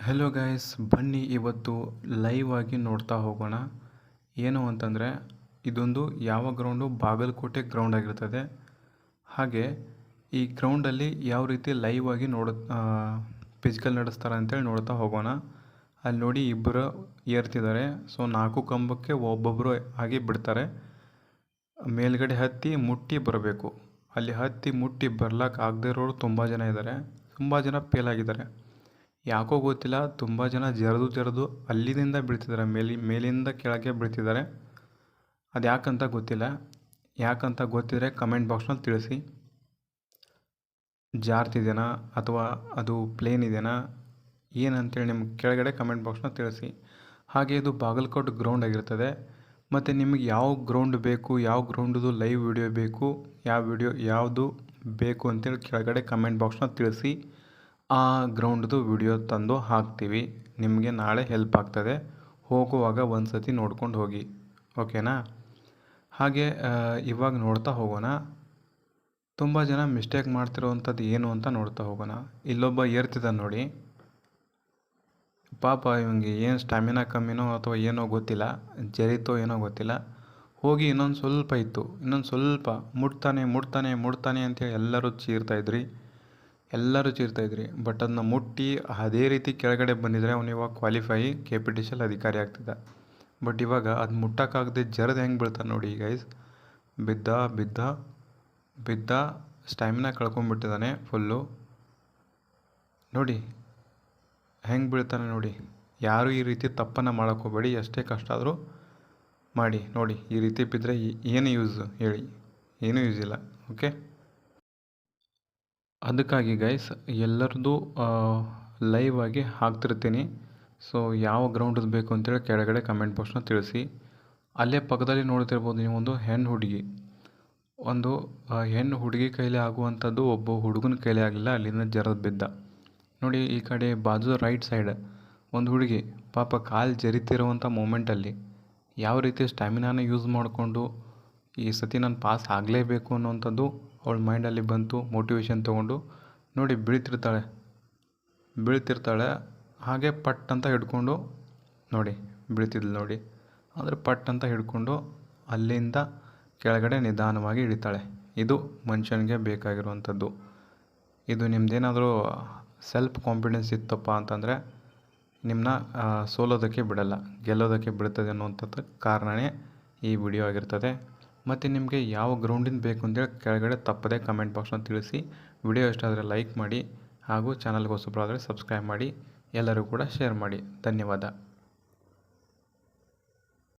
Hello guys ಬನ್ನಿ ಇವತ್ತು live ಆಗಿ ನೋಡ್ತಾ ಹೋಗೋಣ. ಏನು ಅಂತಂದರೆ, ಇದೊಂದು ಯಾವ ಗ್ರೌಂಡು ಬಾಗಲಕೋಟೆ ಗ್ರೌಂಡ್ ಆಗಿರ್ತದೆ. ಹಾಗೆ ಈ ಗ್ರೌಂಡಲ್ಲಿ ಯಾವ ರೀತಿ ಲೈವ್ ಆಗಿ ನೋಡ ಫಿಸಿಕಲ್ ನಡೆಸ್ತಾರೆ ಅಂತೇಳಿ ನೋಡ್ತಾ ಹೋಗೋಣ. ಅಲ್ಲಿ ನೋಡಿ ಇಬ್ಬರು ಏರ್ತಿದ್ದಾರೆ. ಸೊ ನಾಲ್ಕು ಕಂಬಕ್ಕೆ ಒಬ್ಬೊಬ್ಬರು ಆಗಿ ಬಿಡ್ತಾರೆ. ಮೇಲ್ಗಡೆ ಹತ್ತಿ ಮುಟ್ಟಿ ಬರಬೇಕು. ಅಲ್ಲಿ ಹತ್ತಿ ಮುಟ್ಟಿ ಬರ್ಲಕ್ಕೆ ಆಗದೇ ಇರೋರು ತುಂಬ ಜನ ಇದ್ದಾರೆ. ತುಂಬ ಜನ ಫೇಲ್ ಆಗಿದ್ದಾರೆ. ಯಾಕೋ ಗೊತ್ತಿಲ್ಲ, ತುಂಬ ಜನ ಜರದು ಜರದು ಅಲ್ಲಿಂದ ಬೀಳ್ತಿದ್ದಾರೆ, ಮೇಲಿ, ಮೇಲಿಂದ ಕೆಳಗೆ ಬೀಳ್ತಿದ್ದಾರೆ. ಅದು ಯಾಕಂತ ಗೊತ್ತಿಲ್ಲ. ಯಾಕಂತ ಗೊತ್ತಿದ್ರೆ ಕಮೆಂಟ್ ಬಾಕ್ಸ್ನಲ್ಲಿ ತಿಳಿಸಿ. ಜಾರ್ತಿದೆಯಾ ಅಥವಾ ಅದು ಪ್ಲೇನ್ ಇದೆಯಾ, ಏನಂತೇಳಿ ನಿಮ್ಮ ಕೆಳಗಡೆ ಕಮೆಂಟ್ ಬಾಕ್ಸ್ನ ತಿಳಿಸಿ. ಹಾಗೆ ಇದು ಬಾಗಲಕೋಟೆ ಗ್ರೌಂಡ್ ಆಗಿರ್ತದೆ. ಮತ್ತು ನಿಮಗೆ ಯಾವ ಗ್ರೌಂಡ್ ಬೇಕು, ಯಾವ ಗ್ರೌಂಡದು ಲೈವ್ ವಿಡಿಯೋ ಬೇಕು, ಯಾವ ವಿಡಿಯೋ ಯಾವುದು ಬೇಕು ಅಂತೇಳಿ ಕೆಳಗಡೆ ಕಮೆಂಟ್ ಬಾಕ್ಸ್ನ ತಿಳಿಸಿ. ಆ ಗ್ರೌಂಡ್ದು ವಿಡಿಯೋ ತಂದು ಹಾಕ್ತೀವಿ. ನಿಮಗೆ ನಾಳೆ ಹೆಲ್ಪ್ ಆಗ್ತದೆ. ಹೋಗುವಾಗ ಒಂದು ಸತಿ ನೋಡ್ಕೊಂಡು ಹೋಗಿ. ಓಕೆನಾ? ಹಾಗೆ ಇವಾಗ ನೋಡ್ತಾ ಹೋಗೋಣ. ತುಂಬ ಜನ ಮಿಸ್ಟೇಕ್ ಮಾಡ್ತಿರೋವಂಥದ್ದು ಏನು ಅಂತ ನೋಡ್ತಾ ಹೋಗೋಣ. ಇಲ್ಲೊಬ್ಬ ಏರ್ತಿದ್ದ ನೋಡಿ. ಪಾಪ ಇವಂಗೆ ಏನು ಸ್ಟ್ಯಾಮಿನಾ ಕಮ್ಮಿನೋ ಅಥವಾ ಏನೋ ಗೊತ್ತಿಲ್ಲ. ಜರಿತೋ ಏನೋ ಗೊತ್ತಿಲ್ಲ. ಹೋಗಿ ಇನ್ನೊಂದು ಸ್ವಲ್ಪ ಇತ್ತು. ಇನ್ನೊಂದು ಸ್ವಲ್ಪ ಮುಟ್ತಾನೆ ಮುಟ್ತಾನೆ ಮುಟ್ತಾನೆ ಅಂತೇಳಿ ಎಲ್ಲರೂ ಚೀರ್ತಾಯಿದ್ರಿ ಎಲ್ಲರೂ ಚೀರ್ತಾಯಿದ್ರಿ ಬಟ್ ಅದನ್ನ ಮುಟ್ಟಿ ಅದೇ ರೀತಿ ಕೆಳಗಡೆ ಬಂದಿದ್ರೆ ಅವನು ಇವಾಗ qualify K P T C ಅಧಿಕಾರಿ ಆಗ್ತಿದ್ದ. ಬಟ್ ಇವಾಗ ಅದು ಮುಟ್ಟಕ್ಕಾಗದೆ ಜರದ ಹೆಂಗೆ ಬೀಳ್ತಾನೆ ನೋಡಿ ಗೈಸ್ ಬಿದ್ದ ಬಿದ್ದ ಬಿದ್ದ ಸ್ಟ್ಯಾಮಿನಾ ಕಳ್ಕೊಂಡ್ಬಿಟ್ಟಿದ್ದಾನೆ ಫುಲ್ಲು ನೋಡಿ, ಹೆಂಗೆ ಬೀಳ್ತಾನೆ ನೋಡಿ. ಯಾರು ಈ ರೀತಿ ತಪ್ಪನ್ನು ಮಾಡೋಕ್ಕೋಬೇಡಿ ಎಷ್ಟೇ ಕಷ್ಟ ಆದರೂ ಮಾಡಿ, ನೋಡಿ, ಈ ರೀತಿ ಬಿದ್ದರೆ ಏನು ಯೂಸ್ ಹೇಳಿ. ಏನೂ ಯೂಸ್ ಇಲ್ಲ ಓಕೆ ಅದಕ್ಕಾಗಿ ಗೈಸ್ ಎಲ್ಲರದ್ದು ಲೈವ್ ಆಗಿ ಹಾಕ್ತಿರ್ತೀನಿ. ಸೊ ಯಾವ ಗ್ರೌಂಡ್ ಬೇಕು ಅಂತೇಳಿ ಕೆಳಗಡೆ ಕಮೆಂಟ್ ಬಾಕ್ಸ್ನ ತಿಳಿಸಿ. ಅಲ್ಲೇ ಪಕ್ಕದಲ್ಲಿ ನೋಡ್ತಿರ್ಬೋದು ನೀವು ಒಂದು ಹೆಣ್ಣು ಹುಡುಗಿ. ಒಂದು ಹೆಣ್ಣು ಹುಡುಗಿ ಕೈಲಿ ಆಗುವಂಥದ್ದು ಒಬ್ಬ ಹುಡುಗನ ಕೈಲಿ ಆಗಲಿಲ್ಲ ಅಲ್ಲಿಂದ ಜರದ್ ಬಿದ್ದ. ನೋಡಿ, ಈ ಕಡೆ ಬಾಜು ರೈಟ್ ಸೈಡ್ ಒಂದು ಹುಡುಗಿ ಪಾಪ ಕಾಲು ಜರಿತಿರುವಂಥ ಮೂಮೆಂಟಲ್ಲಿ ಯಾವ ರೀತಿ ಸ್ಟ್ಯಾಮಿನಾನ ಯೂಸ್ ಮಾಡಿಕೊಂಡು ಈ ಸತಿ ನಾನು ಪಾಸ್ ಆಗಲೇಬೇಕು ಅನ್ನೋವಂಥದ್ದು ಅವಳ ಮೈಂಡಲ್ಲಿ ಬಂತು ಮೋಟಿವೇಶನ್ ತೊಗೊಂಡು. ನೋಡಿ ಬೀಳ್ತಿರ್ತಾಳೆ ಬೀಳ್ತಿರ್ತಾಳೆ, ಹಾಗೆ ಪಟ್ ಅಂತ ಹಿಡ್ಕೊಂಡು, ನೋಡಿ, ಬೀಳ್ತಿದ್ಲು ನೋಡಿ. ಅಂದರೆ ಪಟ್ ಅಂತ ಹಿಡ್ಕೊಂಡು ಅಲ್ಲಿಂದ ಕೆಳಗಡೆ ನಿಧಾನವಾಗಿ ಇಳಿತಾಳೆ. ಇದು ಮನುಷ್ಯನಿಗೆ ಬೇಕಾಗಿರುವಂಥದ್ದು. ಇದು ನಿಮ್ಮದೇನಾದರೂ ಸೆಲ್ಫ್ ಕಾನ್ಫಿಡೆನ್ಸ್ ಇತ್ತಪ್ಪ ಅಂತಂದರೆ ನಿಮ್ಮನ್ನ ಸೋಲೋದಕ್ಕೆ ಬಿಡಲ್ಲ, ಗೆಲ್ಲೋದಕ್ಕೆ ಬಿಡ್ತದೆ ಅನ್ನುವಂಥದ್ದು ಕಾರಣವೇ ಈ ವಿಡಿಯೋ ಆಗಿರ್ತದೆ. ಮತ್ತು ನಿಮಗೆ ಯಾವ ಗ್ರೌಂಡಿಂದ ಬೇಕು ಅಂತೇಳಿ ಕೆಳಗಡೆ ತಪ್ಪದೆ ಕಮೆಂಟ್ ಬಾಕ್ಸ್ನ ತಿಳಿಸಿ. ವಿಡಿಯೋ ಇಷ್ಟ ಆದರೆ ಲೈಕ್ ಮಾಡಿ ಹಾಗೂ ಚಾನಲ್ಗೆ ಹೊಸಬರಾದರೆ ಸಬ್ಸ್ಕ್ರೈಬ್ ಮಾಡಿ. ಎಲ್ಲರೂ ಕೂಡ ಶೇರ್ ಮಾಡಿ. ಧನ್ಯವಾದ.